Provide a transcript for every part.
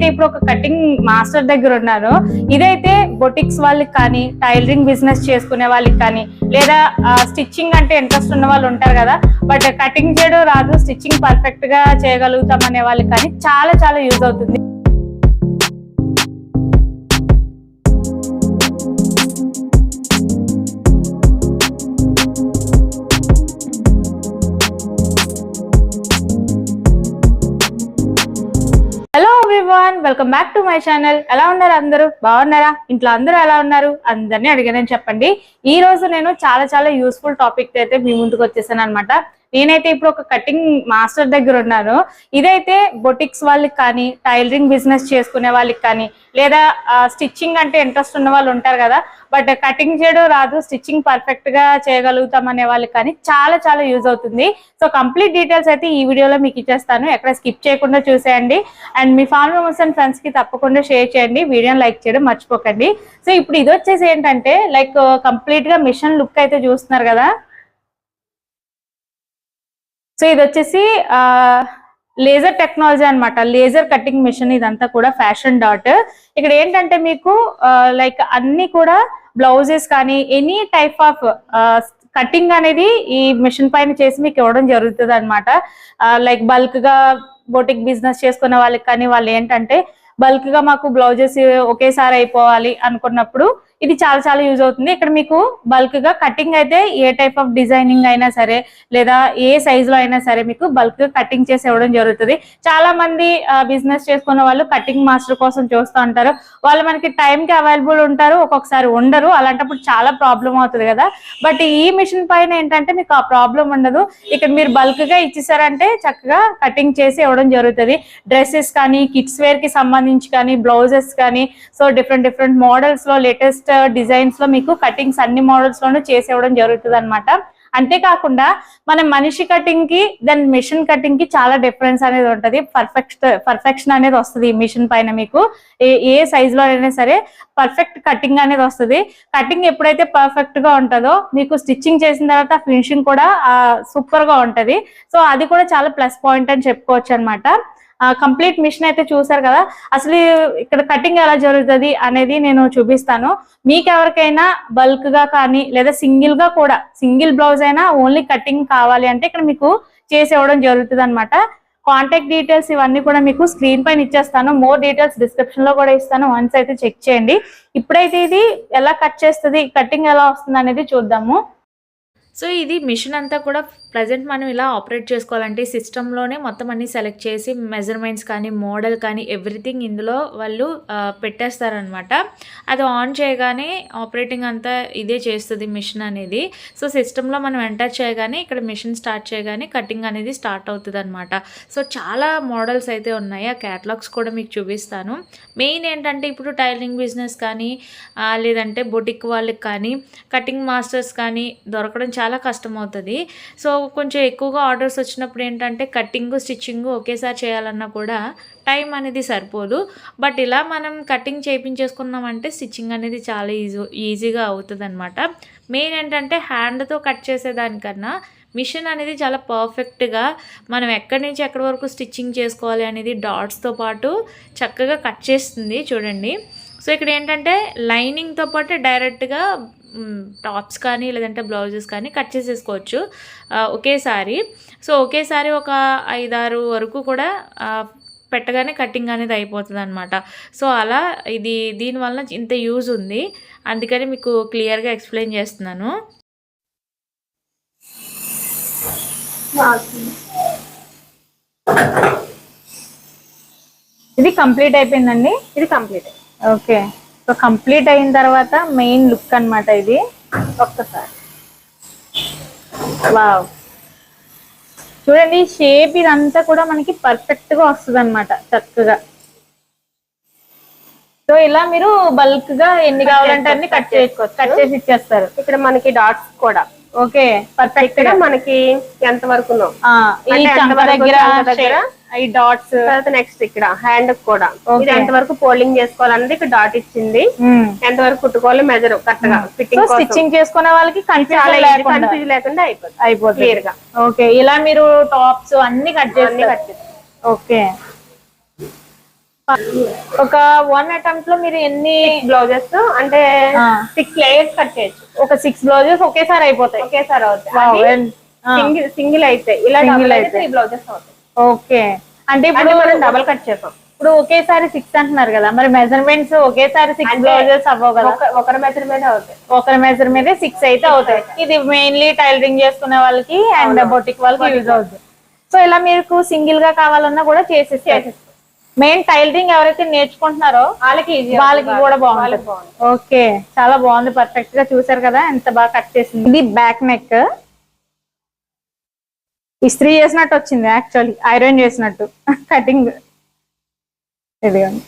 నేనైతే ఇప్పుడు ఒక కటింగ్ మాస్టర్ దగ్గర ఉన్నాను. ఇదైతే బొటిక్స్ వాళ్ళకి కానీ టైలరింగ్ బిజినెస్ చేసుకునే వాళ్ళకి కానీ లేదా స్టిచ్చింగ్ అంటే ఇంట్రెస్ట్ ఉన్న వాళ్ళు ఉంటారు కదా బట్ కటింగ్ చేయడం రాదు స్టిచ్చింగ్ పర్ఫెక్ట్గా చేయగలుగుతాం అనే వాళ్ళకి కానీ చాలా చాలా యూజ్ అవుతుంది. Welcome back to my channel. ఎలా ఉన్నారు అందరూ? బాగున్నారా? ఇంట్లో అందరూ ఎలా ఉన్నారు? అందరినీ అడిగానని చెప్పండి. ఈ రోజు నేను చాలా చాలా యూస్ఫుల్ టాపిక్ అయితే మీ ముందుకు వచ్చేసాను అనమాట నేనైతే ఇప్పుడు ఒక కటింగ్ మాస్టర్ దగ్గర ఉన్నాను. ఇదైతే బొటిక్స్ వాళ్ళకి కానీ టైలరింగ్ బిజినెస్ చేసుకునే వాళ్ళకి కానీ లేదా స్టిచ్చింగ్ అంటే ఇంట్రెస్ట్ ఉన్న వాళ్ళు ఉంటారు కదా బట్ కటింగ్ చేయడం రాదు స్టిచ్చింగ్ పర్ఫెక్ట్గా చేయగలుగుతాం అనే వాళ్ళకి కానీ చాలా చాలా యూజ్ అవుతుంది. సో కంప్లీట్ డీటెయిల్స్ అయితే ఈ వీడియోలో మీకు ఇచ్చేస్తాను. ఎక్కడ స్కిప్ చేయకుండా చూసేయండి. అండ్ మీ ఫ్యామిలీ మెంబర్స్ అండ్ ఫ్రెండ్స్కి తప్పకుండా షేర్ చేయండి. వీడియోని లైక్ చేయడం మర్చిపోకండి. సో ఇప్పుడు ఇది వచ్చేసి ఏంటంటే లైక్ కంప్లీట్గా మిషన్ లుక్ అయితే చూస్తున్నారు కదా. సో ఇది వచ్చేసి లేజర్ టెక్నాలజీ అన్నమాట. లేజర్ కటింగ్ మిషన్ ఇదంతా కూడా ఫ్యాషన్ డాట్ ఇక్కడ ఏంటంటే మీకు లైక్ అన్ని కూడా బ్లౌజెస్ కానీ ఎనీ టైప్ ఆఫ్ కటింగ్ అనేది ఈ మిషన్ పైన చేసి మీకు ఇవ్వడం జరుగుతుంది అనమాట లైక్ బల్క్గా బోటిక్ బిజినెస్ చేసుకునే వాళ్ళకి కానీ వాళ్ళు ఏంటంటే బల్క్గా మాకు బ్లౌజెస్ ఒకేసారి అయిపోవాలి అనుకున్నప్పుడు ఇది చాలా చాలా యూజ్ అవుతుంది. ఇక్కడ మీకు బల్క్గా కటింగ్ అయితే ఏ టైప్ ఆఫ్ డిజైనింగ్ అయినా సరే లేదా ఏ సైజ్లో అయినా సరే మీకు బల్క్గా కటింగ్ చేసి ఇవ్వడం జరుగుతుంది. చాలా మంది బిజినెస్ చేసుకున్న వాళ్ళు కటింగ్ మాస్టర్ కోసం చూస్తూ ఉంటారు. వాళ్ళు మనకి టైం కి అవైలబుల్ ఉంటారు ఒక్కొక్కసారి ఉండరు. అలాంటప్పుడు చాలా ప్రాబ్లం అవుతుంది కదా. బట్ ఈ మిషన్ పైన ఏంటంటే మీకు ఆ ప్రాబ్లం ఉండదు. ఇక్కడ మీరు బల్క్గా ఇచ్చేసారంటే చక్కగా కటింగ్ చేసి ఇవ్వడం జరుగుతుంది. డ్రెస్సెస్ కానీ కిడ్స్ వేర్కి సంబంధించి కానీ బ్లౌజెస్ కానీ సో డిఫరెంట్ డిఫరెంట్ మోడల్స్లో లేటెస్ట్ డిజైన్స్లో మీకు కటింగ్స్ అన్ని మోడల్స్ లోనూ చేసేవడం జరుగుతుంది అనమాట అంతేకాకుండా మన మనిషి కటింగ్కి దెన్ మిషన్ కటింగ్కి చాలా డిఫరెన్స్ అనేది ఉంటది. పర్ఫెక్ట్ పర్ఫెక్షన్ అనేది వస్తుంది ఈ మిషన్ పైన మీకు. ఏ ఏ సైజ్లో అయినా సరే పర్ఫెక్ట్ కటింగ్ అనేది వస్తుంది. కటింగ్ ఎప్పుడైతే పర్ఫెక్ట్గా ఉంటుందో మీకు స్టిచ్చింగ్ చేసిన తర్వాత ఫినిషింగ్ కూడా సూపర్గా ఉంటది. సో అది కూడా చాలా ప్లస్ పాయింట్ అని చెప్పుకోవచ్చు అనమాట కంప్లీట్ మిషన్ అయితే చూసారు కదా. అసలు ఇక్కడ కటింగ్ ఎలా జరుగుతుంది అనేది నేను చూపిస్తాను. మీకు ఎవరికైనా బల్క్గా కానీ లేదా సింగిల్గా కూడా సింగిల్ బ్లౌజ్ అయినా ఓన్లీ కటింగ్ కావాలి అంటే ఇక్కడ మీకు చేసి ఇవ్వడం జరుగుతుంది అనమాట కాంటాక్ట్ డీటెయిల్స్ ఇవన్నీ కూడా మీకు స్క్రీన్ పైన ఇచ్చేస్తాను. మోర్ డీటెయిల్స్ డిస్క్రిప్షన్లో కూడా ఇస్తాను. వన్స్ అయితే చెక్ చేయండి. ఇప్పుడైతే ఇది ఎలా కట్ చేస్తుంది కటింగ్ ఎలా వస్తుంది అనేది చూద్దాము. సో ఇది మిషన్ అంతా కూడా ప్రజెంట్ మనం ఇలా ఆపరేట్ చేసుకోవాలంటే సిస్టంలోనే మొత్తం అన్ని సెలెక్ట్ చేసి మెజర్మెంట్స్ కానీ మోడల్ కానీ ఎవ్రీథింగ్ ఇందులో వాళ్ళు పెట్టేస్తారనమాట అది ఆన్ చేయగానే ఆపరేటింగ్ అంతా ఇదే చేస్తుంది మిషన్ అనేది. సో సిస్టంలో మనం ఎంటర్ చేయగానే ఇక్కడ మిషన్ స్టార్ట్ చేయగానే కటింగ్ అనేది స్టార్ట్ అవుతుంది అనమాట సో చాలా మోడల్స్ అయితే ఉన్నాయి. ఆ క్యాటలాగ్స్ కూడా మీకు చూపిస్తాను. మెయిన్ ఏంటంటే ఇప్పుడు టైలరింగ్ బిజినెస్ కానీ లేదంటే బొటిక్ వాళ్ళకి కానీ కటింగ్ మాస్టర్స్ కానీ దొరకడం చాలా కష్టం అవుతుంది సో కొంచెం ఎక్కువగా ఆర్డర్స్ వచ్చినప్పుడు ఏంటంటే కటింగ్ స్టిచ్చింగ్ ఒకేసారి చేయాలన్నా కూడా టైం అనేది సరిపోదు. బట్ ఇలా మనం కటింగ్ చేయించేసుకున్నామంటే స్టిచ్చింగ్ అనేది చాలా ఈజీ ఈజీగా అవుతుంది అనమాట మెయిన్ ఏంటంటే హ్యాండ్తో కట్ చేసేదానికన్నా మిషన్ అనేది చాలా పర్ఫెక్ట్గా మనం ఎక్కడి నుంచి ఎక్కడి వరకు స్టిచ్చింగ్ చేసుకోవాలి అనేది డాట్స్తో పాటు చక్కగా కట్ చేస్తుంది చూడండి. సో ఇక్కడ ఏంటంటే లైనింగ్తో పాటు డైరెక్ట్గా టాప్స్ కానీ లేదంటే బ్లౌజెస్ కానీ కట్ చేసేసుకోవచ్చు. ఒకేసారి. సో ఒకేసారి ఒక ఐదారు వరకు కూడా పెట్టగానే కటింగ్ అనేది అయిపోతుంది అనమాట సో అలా ఇది దీనివల్ల ఇంత యూజ్ ఉంది. అందుకని మీకు క్లియర్గా ఎక్స్ప్లెయిన్ చేస్తున్నాను. ఇది కంప్లీట్ అయిపోయిందండి? ఇది కంప్లీట్. ఓకే. సో కంప్లీట్ అయిన తర్వాత మెయిన్ లుక్ అన్నమాట ఇది. ఒక్కసారి. వావ్ చూడండి షేప్ ఇదంతా కూడా మనకి పర్ఫెక్ట్గా వస్తుంది అనమాట చక్కగా. సో ఇలా మీరు బల్క్గా ఎన్ని కావాలంటే అన్ని కట్ చేసుకోవచ్చు కట్ చేసి ఇచ్చేస్తారు. ఇక్కడ మనకి డాట్స్ కూడా. ఓకే పర్ఫెక్ట్ ఇక్కడ మనకి ఎంత వరకు దగ్గర? ఈ డాట్స్ తర్వాత నెక్స్ట్ ఇక్కడ హ్యాండ్ కూడా. ఇది ఎంత వరకు ఫోల్డింగ్ చేసుకోవాలన్నది ఇక్కడ డాట్ ఇచ్చింది. ఎంత వరకు కుట్టుకోవాలి మెజర్ కరెక్ట్గా ఫిట్టింగ్ కోసం. స్టిచ్చింగ్ చేసుకునే వాళ్ళకి లేకుండా. కన్ఫ్యూజ్ లేకుండా అయిపోతుంది. అయిపోతుంది. క్లియర్గా. ఓకే ఇలా మీరు టాప్స్ అన్ని కట్ చేసి కట్ ఓకే ఒక వన్ అటెంప్ట్లో మీరు ఎన్ని బ్లౌజెస్ అంటే. సిక్స్ లేయర్స్ కట్ చేయొచ్చు. ఒక సిక్స్ బ్లౌజెస్ ఒకేసారి అయిపోతాయి. ఒకేసారి అవుతాయి. సింగిల్ సింగిల్ అయితే. ఇలా డబుల్ అయితే. బ్లౌజెస్ అవుతాయి. ఓకే. అంటే ఇప్పుడు మనం డబుల్ కట్ చేసాం ఇప్పుడు ఒకేసారి సిక్స్ అంటున్నారు కదా మరి మెజర్మెంట్స్ ఒకేసారి సిక్స్ బ్లౌజెస్ అవ్వవు కదా? ఒక- ఒకరి మెథడ్ మీద అవుతాయి. ఒకరి మెజర్ మీద సిక్స్ అయితే అవుతాయి. ఇది మెయిన్లీ టైలరింగ్ చేసుకునే వాళ్ళకి అండ్ బొటిక్ వాళ్ళకి యూజ్ అవుతుంది. సో ఇలా మీకు సింగిల్గా కావాలన్నా కూడా చేసేసి మెయిన్ టైలరింగ్ ఎవరైతే నేర్చుకుంటున్నారో వాళ్ళకి ఈజీ వాళ్ళకి కూడా బాగుంటుంది. ఓకే చాలా బాగుంది. పర్ఫెక్ట్గా చూసారు కదా ఎంత బాగా కట్ చేసింది. ఇది బ్యాక్ నెక్ ఇస్త్రీ చేసినట్టు వచ్చింది యాక్చువల్లీ ఐరన్ చేసినట్టు. కటింగ్ ఇదిగోండి.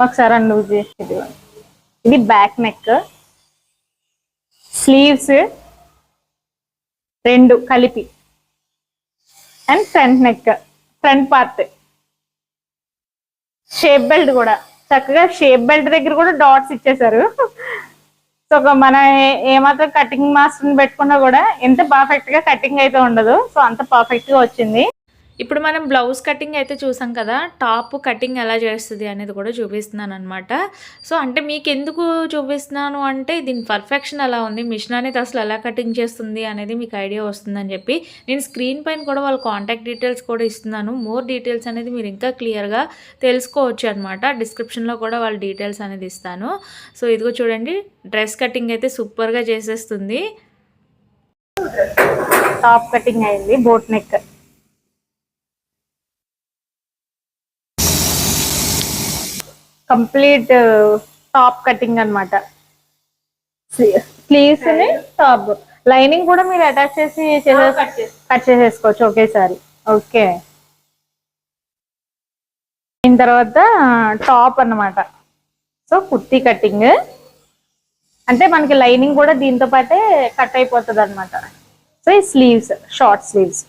ఒకసారి అండి చేసి ఇదిగోండి. ఇది బ్యాక్ నెక్ స్లీవ్స్ రెండు కలిపి. And front neck front part shape belt కూడా. చక్కగా షేప్ బెల్ట్ దగ్గర కూడా డాట్స్ ఇచ్చేసారు సో మన ఏ- ఏమాత్రం కటింగ్ మాస్టర్ పెట్టుకున్నా కూడా ఎంత పర్ఫెక్ట్గా కటింగ్ అయితే ఉండదు. సో అంత పర్ఫెక్ట్గా వచ్చింది. ఇప్పుడు మనం బ్లౌజ్ కటింగ్ అయితే చూసాం కదా టాప్ కటింగ్ ఎలా చేస్తుంది అనేది కూడా చూపిస్తున్నాను అనమాట సో అంటే మీకు ఎందుకు చూపిస్తున్నాను అంటే దీని పర్ఫెక్షన్ ఎలా ఉంది మిషన్ అనేది అసలు ఎలా కటింగ్ చేస్తుంది అనేది మీకు ఐడియా వస్తుందని చెప్పి నేను స్క్రీన్ పైన కూడా వాళ్ళ కాంటాక్ట్ డీటెయిల్స్ కూడా ఇస్తున్నాను. మోర్ డీటెయిల్స్ అనేది మీరు ఇంకా క్లియర్గా తెలుసుకోవచ్చు అనమాట డిస్క్రిప్షన్లో కూడా వాళ్ళ డీటెయిల్స్ అనేది ఇస్తాను. సో ఇదిగో చూడండి డ్రెస్ కటింగ్ అయితే సూపర్గా చేసేస్తుంది. టాప్ కటింగ్ అయింది boat neck. Complete top cutting అన్నమాట. Sleeves top. లైనింగ్ కూడా మీరు అటాచ్ చేసి కట్ చేసి కట్ చేసేసుకోవచ్చు. ఒకేసారి ఓకే. దీని తర్వాత టాప్ అన్నమాట. So kurti cutting. అంటే మనకి లైనింగ్ కూడా దీంతో పాటే కట్ అయిపోతుంది అనమాట సో ఈ sleeves short sleeves.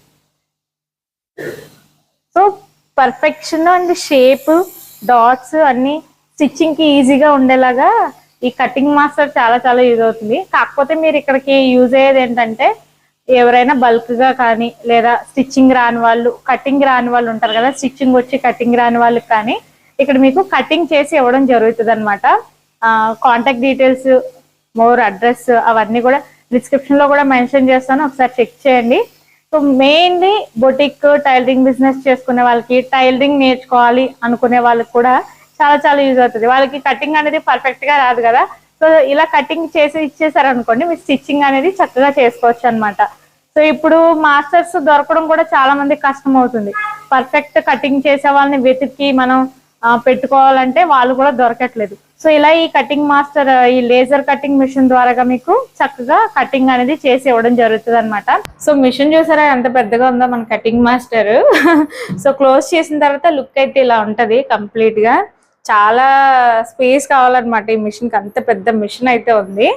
So perfection and shape dots అన్ని స్టిచ్చింగ్కి ఈజీగా ఉండేలాగా ఈ కటింగ్ మాస్టర్ చాలా చాలా యూజ్ అవుతుంది. కాకపోతే మీరు ఇక్కడికి యూజ్ అయ్యేది ఏంటంటే ఎవరైనా బల్క్గా కానీ లేదా స్టిచ్చింగ్ రాని వాళ్ళు కటింగ్ రాని వాళ్ళు ఉంటారు కదా స్టిచ్చింగ్ వచ్చి కటింగ్ రాని వాళ్ళకి కానీ ఇక్కడ మీకు కటింగ్ చేసి ఇవ్వడం జరుగుతుంది అనమాట కాంటాక్ట్ డీటెయిల్స్ మోర్ అడ్రస్ అవన్నీ కూడా డిస్క్రిప్షన్లో కూడా మెన్షన్ చేస్తాను. ఒకసారి చెక్ చేయండి. So mainly boutique tailoring business చేసుకునే వాళ్ళకి టైలరింగ్ నేర్చుకోవాలి అనుకునే వాళ్ళకి కూడా చాలా చాలా యూజ్ అవుతుంది. వాళ్ళకి కటింగ్ అనేది పర్ఫెక్ట్గా రాదు కదా. సో ఇలా కటింగ్ చేసి ఇచ్చేసారనుకోండి మీరు స్టిచ్చింగ్ అనేది చక్కగా చేసుకోవచ్చు అన్నమాట. సో ఇప్పుడు మాస్టర్స్ దొరకడం కూడా చాలా మంది కష్టం అవుతుంది. పర్ఫెక్ట్ కటింగ్ చేసే వాళ్ళని వెతికి మనం పెట్టుకోవాలంటే వాళ్ళు కూడా దొరకట్లేదు. సో ఇలా ఈ కటింగ్ మాస్టర్ ఈ లేజర్ కటింగ్ మిషన్ ద్వారా మీకు చక్కగా కటింగ్ అనేది చేసి ఇవ్వడం జరుగుతుంది అనమాట సో మిషన్ చూసారా? ఎంత పెద్దగా ఉందో మన కటింగ్ మాస్టర్ సో క్లోజ్ చేసిన తర్వాత లుక్ అయితే ఇలా ఉంటది కంప్లీట్గా. చాలా స్పేస్ కావాలన్నమాట ఈ మిషన్కి అంత పెద్ద మిషన్ అయితే ఉంది.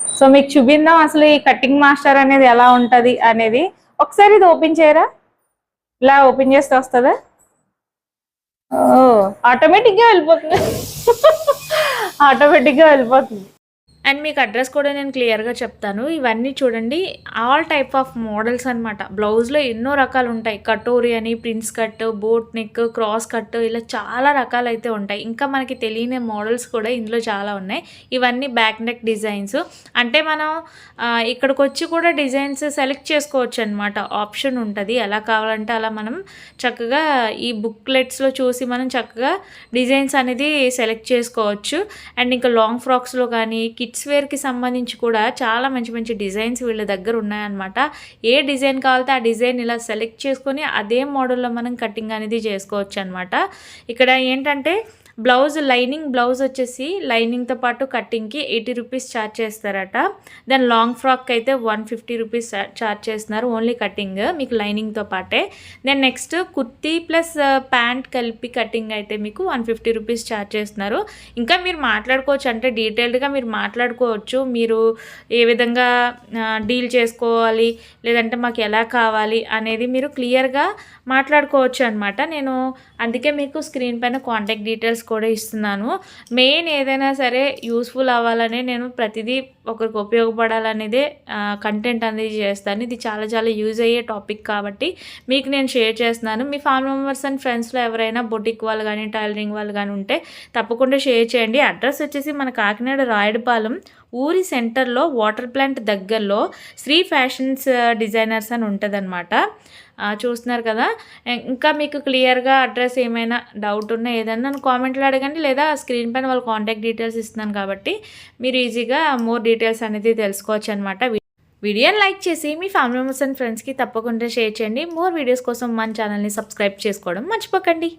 సో మీకు చూపిందాం అసలు ఈ కటింగ్ మాస్టర్ అనేది ఎలా ఉంటది అనేది. ఒకసారి ఇది ఓపెన్ చేయరా? ఇలా ఓపెన్ చేస్తే వస్తుందా? ఓ ఆటోమేటిక్గా వెళ్ళిపోతుంది. ఆటోమేటిక్గా వెళ్ళిపోతుంది. అండ్ మీకు అడ్రస్ కూడా నేను క్లియర్గా చెప్తాను. ఇవన్నీ చూడండి ఆల్ టైప్ ఆఫ్ మోడల్స్ అనమాట బ్లౌజ్లో ఎన్నో రకాలు ఉంటాయి. కటోరీ అని prince cut boat neck cross cut ఇలా చాలా రకాలు అయితే ఉంటాయి. ఇంకా మనకి తెలియని మోడల్స్ కూడా ఇందులో చాలా ఉన్నాయి. ఇవన్నీ బ్యాక్ నెక్ డిజైన్స్ అంటే మనం ఇక్కడికి వచ్చి కూడా డిజైన్స్ సెలెక్ట్ చేసుకోవచ్చు అనమాట ఆప్షన్ ఉంటుంది. ఎలా కావాలంటే అలా మనం చక్కగా ఈ బుక్లెట్స్లో చూసి మనం చక్కగా డిజైన్స్ అనేది సెలెక్ట్ చేసుకోవచ్చు. అండ్ ఇంకా లాంగ్ ఫ్రాక్స్లో కానీ కిట్ కిడ్స్ వేర్కి సంబంధించి కూడా చాలా మంచి మంచి డిజైన్స్ వీళ్ళ దగ్గర ఉన్నాయన్నమాట. ఏ డిజైన్ కావాలితే ఆ డిజైన్ ఇలా సెలెక్ట్ చేసుకొని అదే మోడల్లో మనం కటింగ్ అనేది చేసుకోవచ్చు అనమాట ఇక్కడ ఏంటంటే బ్లౌజ్ లైనింగ్ బ్లౌజ్ వచ్చేసి లైనింగ్తో పాటు కటింగ్కి ఎయిటీ రూపీస్ ఛార్జ్ చేస్తారట. దెన్ లాంగ్ ఫ్రాక్ అయితే వన్ ఫిఫ్టీ రూపీస్ ఛార్జ్ చేస్తున్నారు ఓన్లీ కటింగ్ మీకు లైనింగ్తో పాటే. Then next kurti plus pant uh, కలిపి కటింగ్ అయితే మీకు వన్ ఫిఫ్టీ రూపీస్ ఛార్జ్ చేస్తున్నారు. ఇంకా మీరు మాట్లాడుకోవచ్చు అంటే డీటెయిల్డ్గా మీరు మాట్లాడుకోవచ్చు. మీరు ఏ విధంగా డీల్ చేసుకోవాలి లేదంటే మాకు ఎలా కావాలి అనేది మీరు క్లియర్గా మాట్లాడుకోవచ్చు అనమాట నేను అందుకే మీకు స్క్రీన్ పైన కాంటాక్ట్ డీటెయిల్స్ కూడా ఇస్తున్నాను. మెయిన్ ఏదైనా సరే యూస్ఫుల్ అవ్వాలనే నేను ప్రతిదీ ఒకరికి ఉపయోగపడాలనేదే కంటెంట్ అనేది చేస్తాను. ఇది చాలా చాలా యూజ్ అయ్యే టాపిక్ కాబట్టి మీకు నేను షేర్ చేస్తున్నాను. మీ ఫ్యామిలీ మెంబర్స్ అండ్ ఫ్రెండ్స్లో ఎవరైనా బొటిక్ వాళ్ళు కానీ టైలరింగ్ వాళ్ళు కానీ ఉంటే తప్పకుండా షేర్ చేయండి. అడ్రస్ వచ్చేసి మన కాకినాడ రాయడపాలెం ఊరి సెంటర్లో వాటర్ ప్లాంట్ దగ్గరలో శ్రీ ఫ్యాషన్స్ డిజైనర్స్ అని ఉంటుందన్నమాట. చూస్తున్నారు కదా? ఇంకా మీకు క్లియర్గా అడ్రస్ ఏమైనా డౌట్ ఉన్నా ఏదన్నా నన్ను కామెంట్లో అడగండి లేదా స్క్రీన్ పైన వాళ్ళ కాంటాక్ట్ డీటెయిల్స్ ఇస్తున్నాను కాబట్టి మీరు ఈజీగా మోర్ డీటెయిల్స్ అనేది తెలుసుకోవచ్చు అనమాట వీడియోని లైక్ చేసి మీ ఫ్యామిలీ మెంబర్స్ అండ్ ఫ్రెండ్స్కి తప్పకుండా షేర్ చేయండి. మోర్ వీడియోస్ కోసం మన ఛానల్ని సబ్స్క్రైబ్ చేసుకోవడం మర్చిపోకండి.